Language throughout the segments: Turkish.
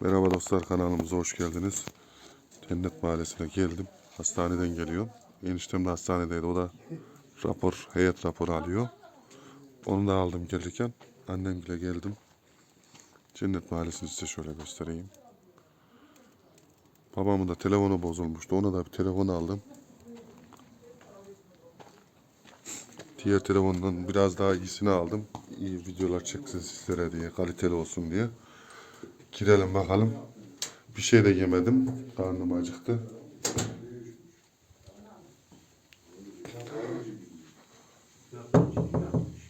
Merhaba dostlar kanalımıza hoş geldiniz. Cennet Mahallesi'ne geldim. Hastaneden geliyorum. Eniştem de hastanedeydi. O da rapor, heyet raporu alıyor. Onu da aldım gelirken. Annemle geldim. Cennet Mahallesi'ni size şöyle göstereyim. Babamın da telefonu bozulmuştu. Ona da bir telefon aldım. Diğer telefondan biraz daha iyisini aldım. İyi videolar çeksin sizlere diye, kaliteli olsun diye. Girelim bakalım. Bir şey de yemedim. Karnım acıktı.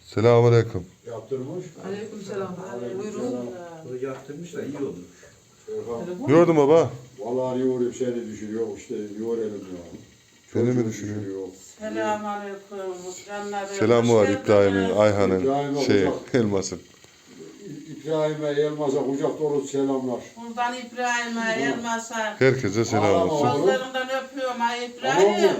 Selamünaleyküm. Yaptırmış. Aleykümselam. Buyurun. Bunu yaptırmış da iyi olur. Gördüm baba. Vallahi yoruyor seni düşürüyor işte yorelim ya. Beni mi düşürüyor? Selamünaleyküm. Canlarım. Selamı var. İbrahim'in, Ayhan'ın, şey. Elmas'ın. İbrahim'e Elmas'a kucak dolu selamlar. Buradan İbrahim'e, Elmas'a. Herkese selam olsun. Kollarından öpüyorum ha İbrahim.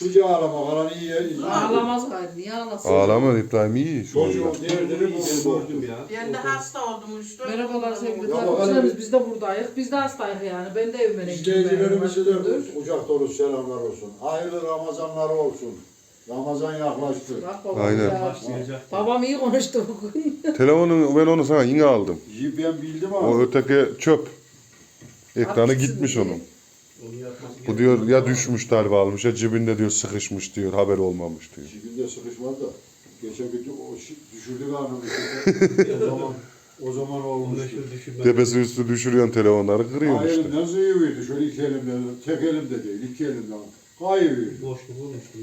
Hiç ağlama kalan iyi yer. Ağlamaz gayrı. Niye ağlasın? Ağlama İbrahim iyi şu anda. Çocuğun derdini bu Gördüm ya. Ben de hasta oldum işte. Merhabalar sevgili Ya takipçilerimiz. Biz de buradayız. Biz de hastayız yani. Ben de evime İzleyicilerimize de kucak dolu selamlar olsun. Hayırlı Ramazanlar olsun. Ramazan yaklaştı. Aynen. Başlayacak. Babam iyi konuştu bugün. Telefonu ben onu sana yine aldım. Ben bildim O ama. öteki çöp. Ekranı Haklısın gitmiş diye. onun. Onu yapması Bu diyor ya düşmüş darbe almış ya cebinde diyor sıkışmış diyor haber olmamış diyor. Cibinde sıkışmaz da. Geçen gün o şi- düşürdü karnımı. o zaman o zaman olmuş. Meşhur düşünme. Tepesi üstü düşürüyorsun telefonları kırıyorsun Hayır işte. nasıl yürüyordu? Şöyle iki elimle, tek elimde değil, iki elimle. Kayıyor. Boşluk olmuş mu?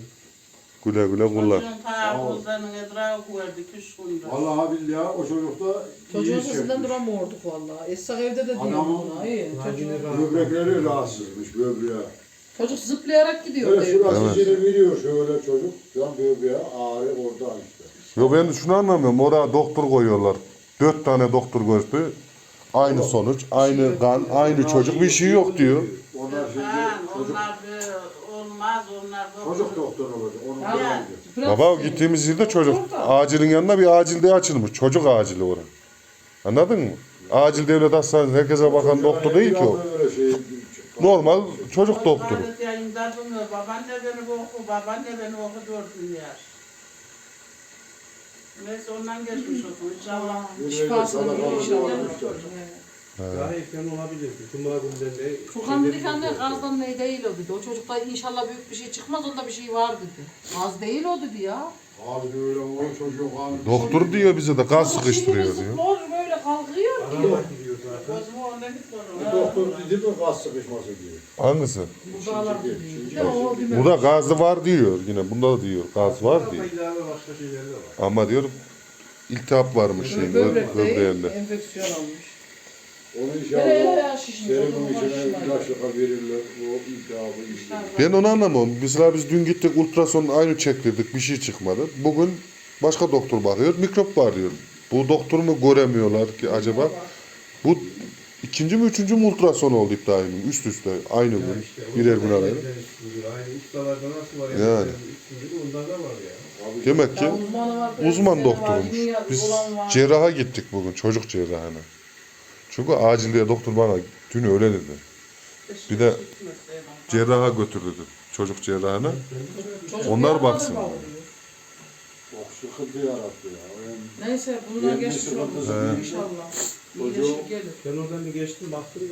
Güle güle kullan. Çocuğun tahakkuzlarının edrağı verdik üç gündür. Vallahi billahi o çocuk da Çocuğun sesinden duramıyorduk vallahi. Essak evde de diyor Adamın- buna. İyi. Çocuğun... Böbrekleri rahatsızmış böbreğe. Çocuk zıplayarak gidiyor. Böyle evde. şurası Evet. seni veriyor şöyle çocuk. Şu an böbreğe ağrı orada işte. Yo ben şunu anlamıyorum. Oraya doktor koyuyorlar. Dört tane doktor gördü. Aynı sonuç, aynı kan, aynı çocuk bir şey yok diyor. Onlar şimdi çocuk, onlar bir çocuk doktor olacak. Onun Ya. Baba seni. gittiğimiz yerde çocuk acilin yanında bir acil diye açılmış. Çocuk acili orada. Anladın mı? Acil devlet hastanesi herkese bakan doktor değil ki o. Şey, Normal çocuk doktoru. Durmuyor. Babaanne beni oku, babaanne beni oku dördün yer. Neyse ondan geçmiş olsun inşallah. Şifasını Sadaka bulur inşallah. Daha erken olabilirdi. Cuma günleri de... Furkan dedi ki anne gazdan ne değil o dedi. O çocukta inşallah büyük bir şey çıkmaz onda bir şey var dedi. Gaz değil o dedi ya. Abi öyle o çocuk abi. Doktor diyor bize de gaz sıkıştırıyor diyor. zıplıyor böyle kalkıyor diyor. Bu doktor dedi mi gaz sıkışması diyor. Hangisi? Diyor. De o bir Burada gazı var diyor yine. Bunda da diyor gaz var diyor. de. Ama diyor iltihap varmış şeyin böbreğinde. enfeksiyon almış. Onu inşallah ya serumun içine ilaçlığa verirler. O iltihabı işte. Ben onu anlamam. Mesela biz dün gittik ultrason aynı çektirdik bir şey çıkmadı. Bugün başka doktor bakıyor mikrop var diyor. Bu doktor mu göremiyorlar ki acaba? Bu ikinci mi üçüncü mü ultrason oldu İbrahim'in üst üste aynı gün. İşte Birer gün arayla. Aynı ustalarda nasıl var Yani. Üstünde de onlarda var ya. Abi, Demek ki Ya uzmanı var, uzman doktormuş. Biz cerraha gittik bugün çocuk cerrahına. Çünkü acil diye doktor bana dün öyle dedi. Bir de cerraha götür dedi. Çocuk cerrahına. Onlar baksın. Çok sıkıntı yarattı ya. Yani Neyse bundan Yirmi geçmiş büyük. inşallah. Çocuğu- İyileşir gelir. Ben oradan bir geçtim baktım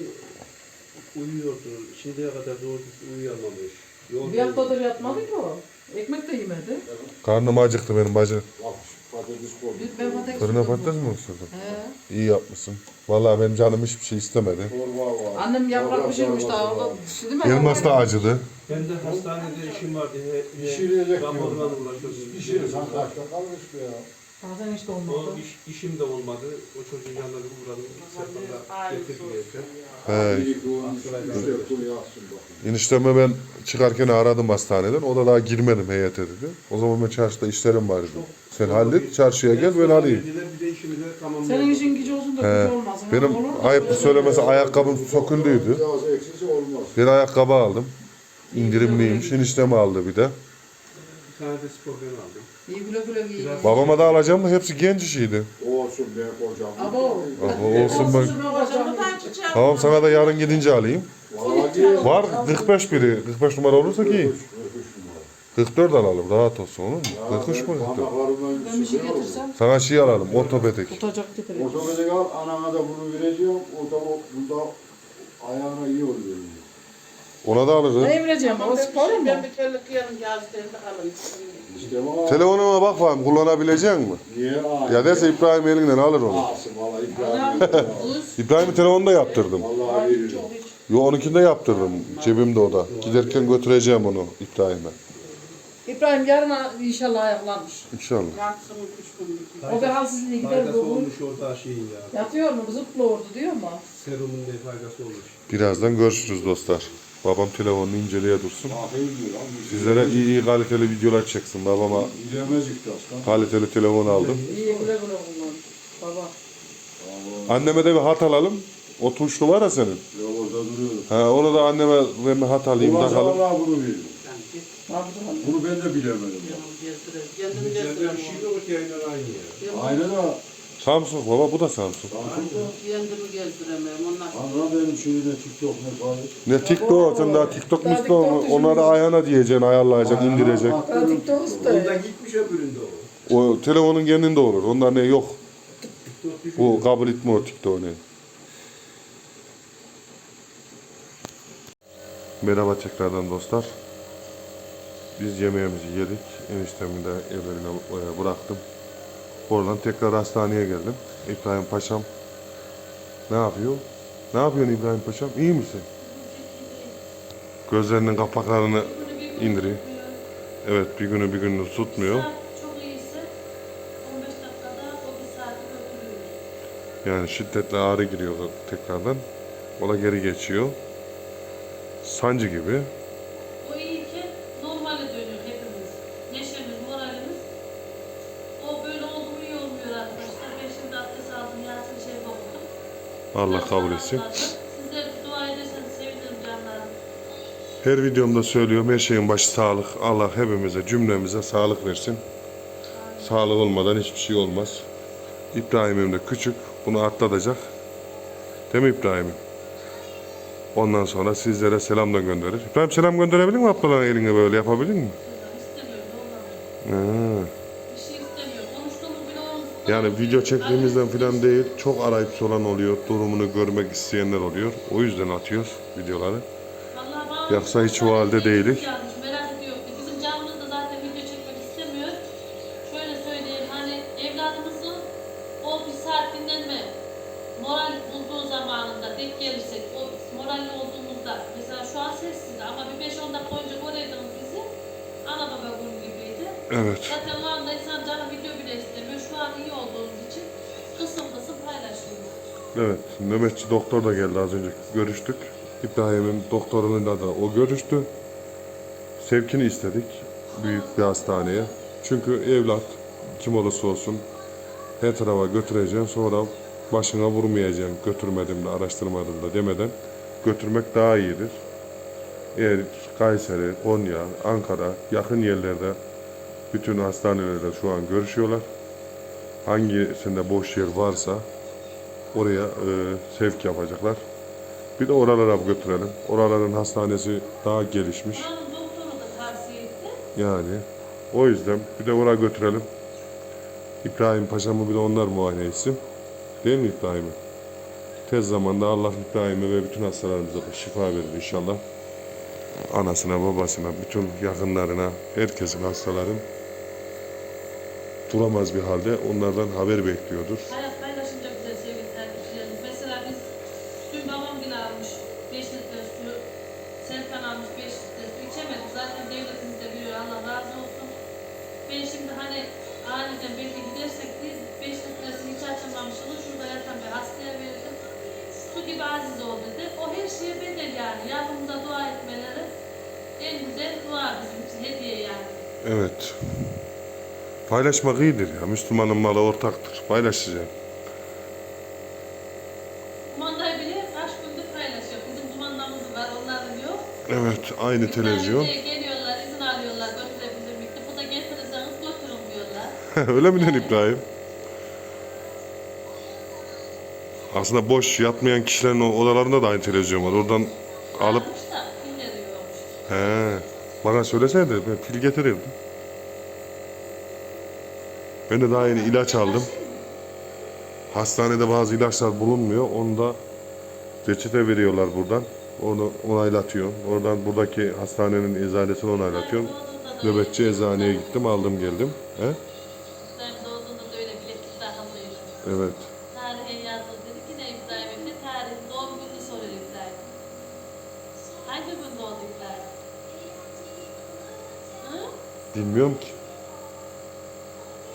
uyuyordu. Şimdiye kadar doğru düzgün uyuyamamış. Yol Bir haftadır yatmadı ki o. Ekmek de yemedi. Karnım acıktı benim bacı. bak patates koyduk. Bir ben patates Fırına patates mi? He. İyi yapmışsın. Vallahi benim canım hiçbir şey istemedi. Çorba var. Annem yaprak pişirmiş daha orada. var. Şimdi mi? Elmas da acıdı. Ben de hastanede işim vardı. He, he, Pişirecek raporla diyor. uğraşıyordum. Pişirirsen kaçta kalmış bu ya. Bazen işte O olmadı. iş, işim de olmadı. O çocuğun yanına bir uğradım. Seferde getirdilerse. He. Bakın. Enişteme ben çıkarken aradım hastaneden. O da daha girmedim heyete dedi. O zaman ben çarşıda işlerim var dedi. Sen hallet çarşıya gel ben alayım. Senin işin gücü olsun da He. gücü olmasın. Benim Olur ayıptı böyle- söylemesi ayakkabım söküldüydü. Biraz eksisi olmaz. Bir ayakkabı aldım. İndirimliymiş. Enişteme aldı bir de. Bir tane de aldım. İyi güle güle giyin. Biraz- Babama da alacağım da hepsi genç işiydi. Olsun be kocam. Abo. Ama olsun bak. Hocamı açacağım. Tamam sana da yarın gidince alayım. Vallahi Var 45 biri. 45 numara olursa ki 43 numara. 44 alalım. Rahat olsun olur mu? 43 mu? 44? Parmaklarımdan Ben bir şey getirsem Sana şey alalım. Ortopedik. tutacak getireyim. Otobüse al, anana da bunu vereceğim. O da o, bunda ayağına iyi oluyor. Ona da alırız. Ne vereceğim? O spor mu? Ben bir terlik yarın yazdım alın. İşte bana Telefonuma bak bakayım kullanabilecek mi? niye ağır? Ya derse İbrahim elinden alır onu. Ağırsın valla İbrahim. İbrahim'in telefonunu da yaptırdım. Vallahi veririm. Yo onunkini de yaptırdım. Cebimde o da. Giderken götüreceğim onu İbrahim'e. İbrahim yarın inşallah ayaklanmış. İnşallah. Yansın üç gün. O bir halsizliğe gider Faydası olmuş orada şeyin ya. Yatıyor mu? Zıplı ordu diyor mu? Serumun ne faydası olmuş. Birazdan görüşürüz dostlar. Babam telefonunu inceleye dursun. Aferin diyor lan. Sizlere iyi iyi kaliteli videolar çeksin. Babama aslan. kaliteli telefon aldım. İyi güle güle kullan. Baba. Anneme de bir hat alalım. O tuşlu var ya senin. Ya orada duruyordu. Ha, onu da anneme ben bir hat alayım Ulan takalım. vallahi bunu Bunu ben de bilemedim. yanımı gezdirelim. Kendimi Güzel bir gezdiremem. şey yok yayınlar aynı ya. Aynı da Samsung baba bu da Samsung. Kendimi gezdiremem. Onlar Anla benim şeyde TikTok ne falan. Ne TikTok sen daha TikTok mu mu? Onları ayağına diyeceksin, ayarlayacaksın, indirecek. Ben TikTok Onda istedim. gitmiş öbüründe o. O telefonun kendinde olur. Onlar ne yok. TikTok düşün. Bu kabul etmiyor TikTok ne. Merhaba tekrardan dostlar. Biz yemeğimizi yedik. Eniştemi de evlerine bıraktım. Oradan tekrar hastaneye geldim. İbrahim Paşam ne yapıyor? Ne yapıyorsun İbrahim Paşam? İyi misin? Gözlerinin kapaklarını indiriyor. Evet bir günü bir günü tutmuyor. Çok iyisi 15 dakikada o bir saati götürüyor. Yani şiddetli ağrı giriyor tekrardan. O da geri geçiyor. Sancı gibi. O iyi ki normale dönüyor hepimiz. Neşemiz, moralimiz. O böyle oldu mu iyi olmuyor arkadaşlar. Ben şimdi abdest aldım, Yasin Şerif okudum. Allah kabul etsin. Her videomda söylüyorum her şeyin başı sağlık. Allah hepimize cümlemize sağlık versin. Sağlık olmadan hiçbir şey olmaz. İbrahim'im de küçük. Bunu atlatacak. Değil mi İbrahim'im? Ondan sonra sizlere selam da gönderir. İbrahim selam gönderebilir mi ablaların eline böyle yapabilir mi? Ha. Yani video çektiğimizden falan değil. Çok arayıp soran oluyor. Durumunu görmek isteyenler oluyor. O yüzden atıyoruz videoları. Yoksa hiç o halde değilik. Yanlış, Evet. Nöbetçi doktor da geldi az önce. Görüştük. İbrahim'in doktoruyla da o görüştü. Sevkini istedik. Büyük bir hastaneye. Çünkü evlat kim olursa olsun her tarafa götüreceksin sonra başına vurmayacaksın götürmedim de araştırmadım da demeden götürmek daha iyidir. Eğer Kayseri, Konya, Ankara yakın yerlerde bütün hastanelerde şu an görüşüyorlar. Hangisinde boş yer varsa oraya e, sevk yapacaklar. Bir de oralara götürelim. Oraların hastanesi daha gelişmiş. Yani o yüzden bir de oraya götürelim. İbrahim Paşa'mı bir de onlar muayene etsin. Değil mi İbrahim'i? Tez zamanda Allah İbrahim'e ve bütün hastalarımıza da şifa verir inşallah. Anasına, babasına, bütün yakınlarına, herkesin hastaların duramaz bir halde onlardan haber bekliyordur. Hayat paylaşınca güzel sevgili takipçilerimiz. Mesela biz dün babam bile almış 5 litre su, Serkan almış 5 litre su içemedik. Zaten devletimiz de biliyor Allah razı olsun. Ben şimdi hani aniden belki gidersek biz 5 litresini hiç açamamışız. Şurada yatan bir hastaya verdim. Su gibi aziz ol dedi. O her şeye bedel yani. Yardımımıza dua etmeleri en güzel dua bizim için hediye yani. Evet. Paylaşmak iyidir ya. Müslümanın malı ortaktır. Paylaşacağım. Kumandayı bile kaç gündür paylaşıyor. Bizim kumandamız var, onların yok. Evet, aynı televizyon. De Geliyorlar, izin alıyorlar, götürebilir miyim? Bu da Öyle mi lan İbrahim? Aslında boş yatmayan kişilerin odalarında da aynı televizyon var. Oradan alıp da. He, bana söyleseydi ben pil getirirdim. Ben de daha yeni ilaç aldım. Hastanede bazı ilaçlar bulunmuyor. Onu da reçete veriyorlar buradan. Onu onaylatıyor. Oradan buradaki hastanenin eczanesini onaylatıyor. Nöbetçi eczaneye gittim aldım geldim. He? Evet. Tarihe yazdı dedi ki ne İbrahim Emre? Tarih doğum gününü soruyor İbrahim. Hangi gün doğdu İbrahim? Hı? Bilmiyorum ki.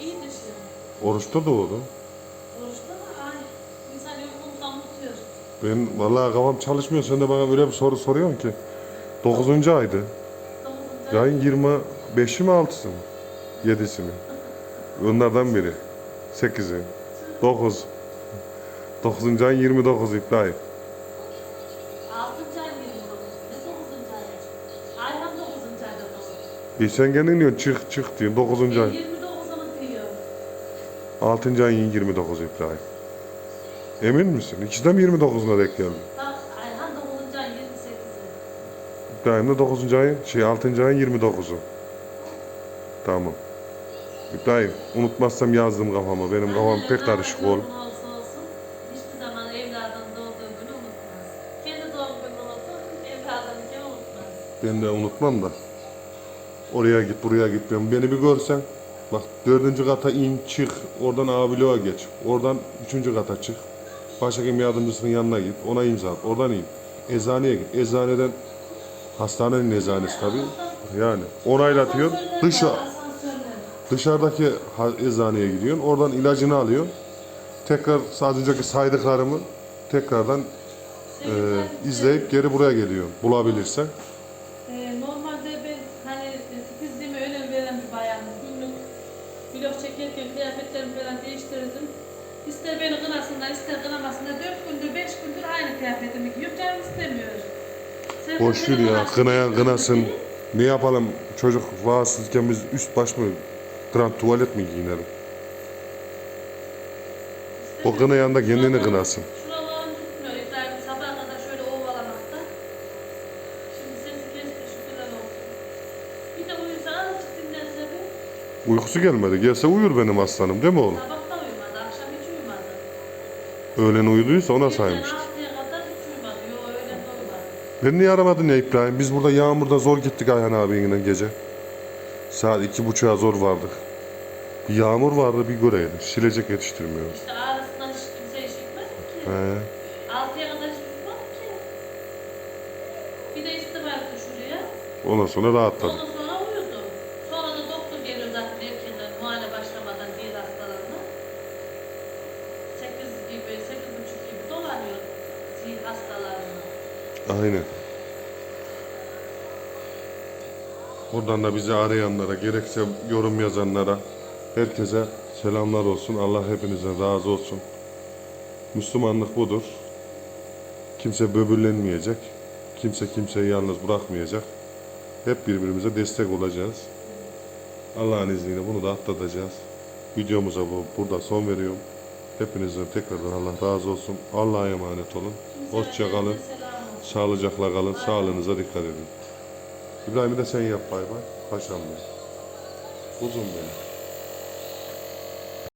İyi düşün. Oruçta doğdu. Oruçta mı? Ay. İnsan uykundan unutuyor. Ben vallahi kafam çalışmıyor. Sen de bana öyle bir soru soruyorsun ki. 9. aydı. Yayın 25'i mi 6'sı mı? 7'si mi? Onlardan biri. 8'i. 9. 9. ayın 29 İbrahim. Altıncı ay mıydı dokuz? Ne dokuzuncu ay? Ayhan dokuzuncu ayda doğdu. E sen kendin diyorsun çık çık diyorsun 9. Ben ay. 29'unu diyor. 6. ayın 29 İbrahim. Emin misin? İkisi de mi 29'una denk geldi? Bak Ayhan dokuzuncu ay 28'i. İbrahim de 9. ayın, şey 6. ayın 29'u. Tamam. İbrahim unutmazsam yazdım kafama. Benim kafam pek karışık oğlum. Olsun olsun. Hiçbir zaman evladın doğduğu günü unutmaz. Kendi doğum günü olsun, evladınınki unutmaz. Ben de unutmam da. Oraya git, buraya git. Ben beni bir görsen. Bak dördüncü kata in, çık. Oradan A bloğa geç. Oradan üçüncü kata çık. Başhekim yardımcısının yanına git. Ona imza at. Oradan in. Eczaneye git. Eczaneden hastanenin eczanesi tabii. Yani onaylatıyor. Dışa, dışarıdaki eczaneye gidiyorsun. Oradan ilacını alıyorsun. Tekrar az önceki saydıklarımı tekrardan e, izleyip geri buraya geliyorsun. Bulabilirsen. İster beni kınasınlar, ister kınamasınlar. Dört gündür, beş gündür aynı kıyafetimi giyiyorum. Canım istemiyor. Sen Boş ver ya. Kınayan kınasın. Ne yapalım? Çocuk vaazsızken biz üst baş mı? Grand tuvalet mi giyinelim? O kınayan da kendini kınasın. Şuralarım tutmuyor. İbrahim sabaha kadar şöyle ovalamakta. Şimdi sesi kesti şükürler olsun. Bir de uyusa azıcık dinlense bir. Uykusu gelmedi. Gelse uyur benim aslanım değil mi oğlum? Sabah da uyumadı, akşam hiç uyumadı. Öğlen uyuduysa ona saymıştır. Ben niye aramadın ya İbrahim? Biz burada yağmurda zor gittik Ayhan abinle gece. Saat iki buçuğa zor vardık. Bir yağmur vardı bir göreydin. Silecek yetiştirmiyoruz. İşte ağrısından hiç kimse iş gitmedi ki. He. Altıya kadar hiç tutmadı ki. Bir de istifa etti şuraya. Ondan sonra rahatladım. Ondan Aynen. Buradan da bizi arayanlara, gerekse yorum yazanlara, herkese selamlar olsun. Allah hepinizden razı olsun. Müslümanlık budur. Kimse böbürlenmeyecek. Kimse kimseyi yalnız bırakmayacak. Hep birbirimize destek olacağız. Allah'ın izniyle bunu da atlatacağız. Videomuza bu burada son veriyorum. Hepinizden tekrardan Allah razı olsun. Allah'a emanet olun. Hoşça kalın. Selam olsun. Sağlıcakla kalın. Sağlığınıza dikkat edin. İbrahim'i de sen yap bay bay. Paşam. Uzun benim.